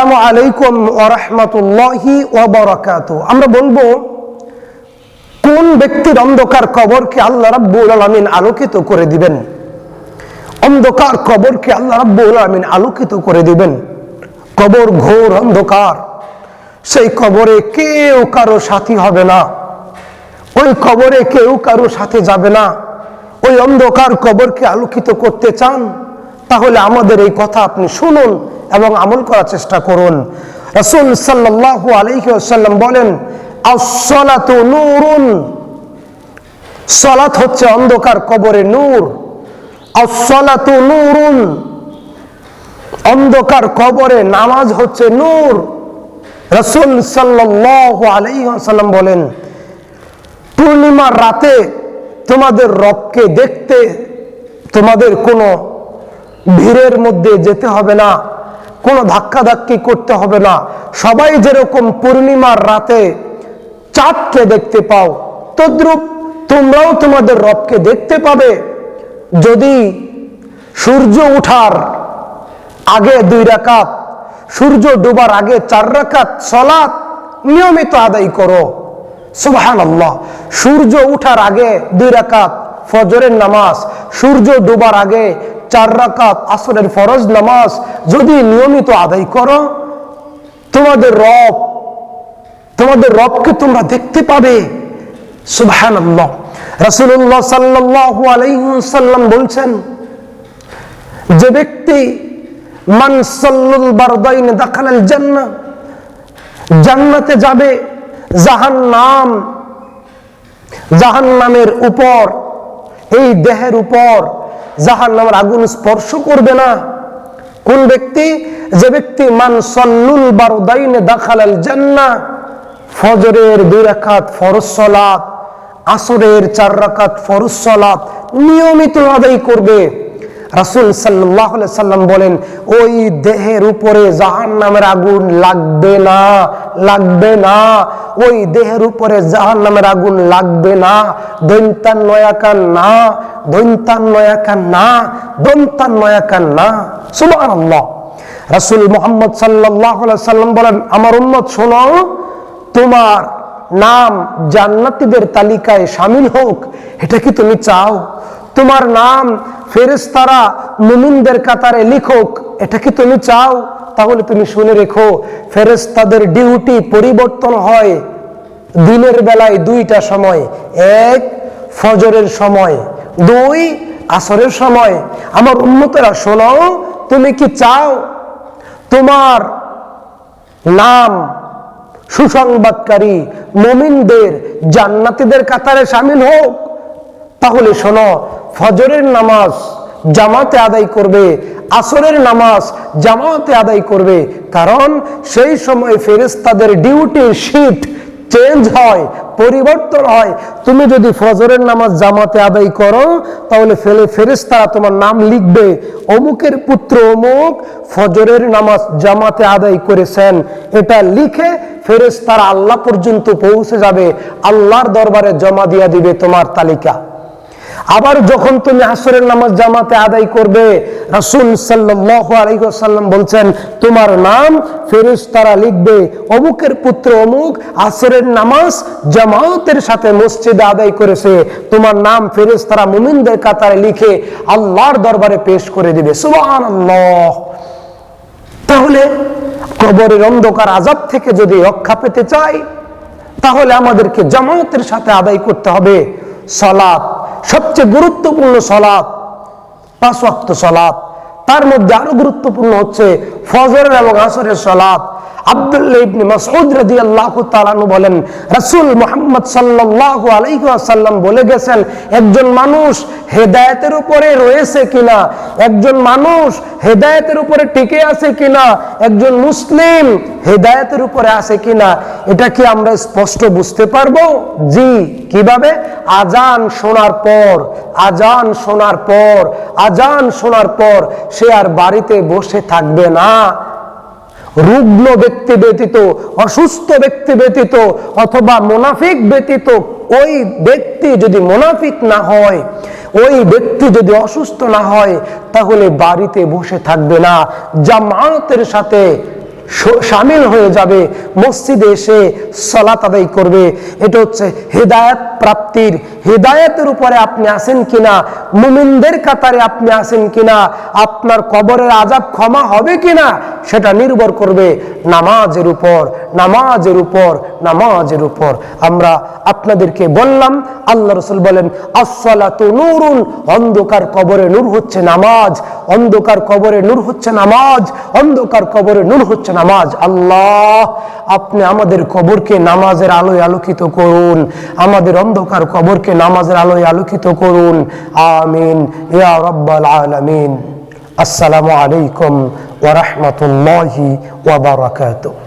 আলাইকুম ওরহমতুল্লাহি ওবরাকাত আমরা বলব, কোন ব্যক্তির অন্ধকার কবরকে আল্লাহ রাব্বুল আলামিন আলোকিত করে দিবেন? অন্ধকার কবরকে আল্লাহ রাব্বুল আলামিন আলোকিত করে দিবেন। কবর ঘোর অন্ধকার। সেই কবরে কেউ কারও সাথী হবে না। ওই কবরে কেউ কারও সাথে যাবে না। ওই অন্ধকার কবরকে আলোকিত করতে চান, তাহলে আমাদের এই কথা আপনি শুনুন। এবং আমল করার চেষ্টা করুন। রসুল আলাইহি ওয়াসাল্লাম বলেন, আসসালাতু নূরুন। সালাত হচ্ছে অন্ধকার কবরে নূর। আসসালাতু নূরুন। অন্ধকার কবরে নামাজ হচ্ছে নূর। রসুল সাল্লাল্লাহু আলাইহি ওয়াসাল্লাম বলেন, পূর্ণিমার রাতে তোমাদের রবকে দেখতে তোমাদের কোনো ভিড়ের মধ্যে যেতে হবে না। কোনো ধাক্কাধাক্কি করতে হবে না। সবাই যেরকম পূর্ণিমার রাতে চাঁদকে দেখতে পাও, তদ্রুপ তোমরাও তোমাদের রবকে দেখতে পাবে। যদি সূর্য উঠার আগে দুই রাকাত, সূর্য ডুবার আগে চার রাকাত সলাৎ নিয়মিত আদায় করো। সুবহান আল্লাহ সূর্য উঠার আগে দুই রাকাত ফজরের নামাজ, সূর্য ডুবার আগে চার রাকাত আসরের ফরজ নামাজ যদি নিয়মিত আদায় করো, তোমাদের রব, তোমাদের রবকে তোমরা দেখতে পাবে। সুবহান আল্লাহ রাসূলুল্লাহ সাল্লাল্লাহু আলাইহি সাল্লাম বলছেন, যে ব্যক্তি মান সাল্লুল বারদাইন দাখালাল জান্নাহ, জান্নাতে যাবে, জাহান্নাম, জাহান্নামের উপর, এই দেহের উপর জাহান্নামের আগুন স্পর্শ করবে না। কোন ব্যক্তি? যে ব্যক্তি, মান সল্লুল বারদাইনে দাখালাল জান্না, ফজরের দুই রাকাত ফরজ সালাত, আসরের চার রাকাত ফরজ সালাত নিয়মিত আদায় করবে। রাসূল আলাইহি সাল্লাম বলেন, ওই দেহের উপরে জাহান্নামের আগুন লাগবে না লাগবে না। ওই দেহের উপরে জাহান্নামের আগুন লাগবে না। দৈন্তান নয়াকান না, দৈন্তান নয়াকান না, দন্তান নয়াকান না। সুবহানাল্লাহ। রাসূল মোহাম্মদ আলাইহি সাল্লাম বলেন, আমার উম্মত, শোনো, তোমার নাম জান্নাতীদের তালিকায় সামিল হোক। এটা কি তুমি চাও? তোমার নাম ফেরেস্তারা মুমিনদের কাতারে লিখুক। এটা কি তুমি চাও? তাহলে তুমি শুনে রেখো ফেরেস্তাদের ডিউটি পরিবর্তন হয় দিনের বেলায় দুইটা সময়, এক, ফজরের সময়, দুই, আসরের সময়। আমার উন্মতেরা শোনো, তুমি কি চাও? তোমার নাম সুসংবাদকারী মমিনদের জান্নাতীদের কাতারে সামিল হোক। তাহলে শোনো, ফজরের নামাজ জামাতে আদায় করবে, আসরের নামাজ জামাতে আদায় করবে। কারণ সেই সময় ফেরেস্তাদের ডিউটির শিফট চেঞ্জ হয়, পরিবর্তন হয়। তুমি যদি ফজরের নামাজ জামাতে আদায় করো, তাহলে ফেলে ফেরেস্তারা তোমার নাম লিখবে। অমুকের পুত্র অমুক ফজরের নামাজ জামাতে আদায় করেছেন। এটা লিখে ফেরেস্তারা আল্লাহ পর্যন্ত পৌঁছে যাবে। আল্লাহর দরবারে জমা দিয়া দিবে তোমার তালিকা। আবার যখন তুমি আসরের নামাজ জামাতে আদায় করবে, রাসুল ওয়াসাল্লাম বলছেন, তোমার নাম ফেরেশতারা লিখবে, অমুকের পুত্র অমুক আসরের নামাজ জামাতের সাথে মসজিদে আদায় করেছে, তোমার নাম ফেরেশতারা মুমিনদের কাতারে লিখে আল্লাহর দরবারে পেশ করে দিবে। সুবহানাল্লাহ। তাহলে কবরের অন্ধকার আজাব থেকে যদি রক্ষা পেতে চাই, তাহলে আমাদেরকে জামাতের সাথে আদায় করতে হবে। সলাৎ সবচেয়ে গুরুত্বপূর্ণ সলাপ, পাঁচ ওয়াক্ত সলাপ। তার মধ্যে আরও গুরুত্বপূর্ণ হচ্ছে ফজরের এবং আসরের সলাৎ আব্দুল্লাহ ইবনে মাসউদ রাদিয়াল্লাহু তাআলা বলেন, রাসূল মুহাম্মদ সাল্লাল্লাহু আলাইহি ওয়াসাল্লাম বলে গেছেন, একজন মানুষ হেদায়েতের উপরে রয়েছে কিনা, একজন মানুষ হেদায়েতের উপরে টিকে আছে কিনা, একজন মুসলিম হেদায়েতের উপরে আছে কিনা, এটা কি আমরা স্পষ্ট বুঝতে পারব? জি, কীভাবে? আজান শোনার পর আজান শোনার পর আজান শোনার পর সে আর বাড়িতে বসে থাকবে না। রুগ্ন ব্যক্তি ব্যতীত, অসুস্থ ব্যক্তি ব্যতীত অথবা মোনাফিক ব্যতীত, ওই ব্যক্তি যদি মোনাফিক না হয়, ওই ব্যক্তি যদি অসুস্থ না হয়, তাহলে বাড়িতে বসে থাকবে না। জামায়াতের সাথে সামিল হয়ে যাবে, মসজিদে এসে সলাত আদায় করবে। এটা হচ্ছে হেদায়েত প্রাপ্তির। হেদায়েতের উপরে আপনি আছেন কিনা, মুমিনদের কাতারে আপনি আছেন কিনা, আপনার কবরের আজাব ক্ষমা হবে কিনা, সেটা নির্ভর করবে নামাজের উপর নামাজের উপর নামাজের উপর। আমরা আপনাদেরকে বললাম, আল্লাহ রসুল বলেন, আসসালাতু নুরুন অন্ধকার কবরে নূর হচ্ছে নামাজ। অন্ধকার কবরে নূর হচ্ছে নামাজ, অন্ধকার কবরে নূর হচ্ছে নামাজ। আল্লাহ, আপনি আমাদের কবরকে নামাজের আলোয় আলোকিত করুন। আমাদের অন্ধকার কবরকে নামাজের আলোয় আলোকিত করুন। আমিন। ইয়া রব্বাল আলামিন। আসসালামু আলাইকুম ওয়া রাহমাতুল্লাহি ওয়া বারাকাতুহু।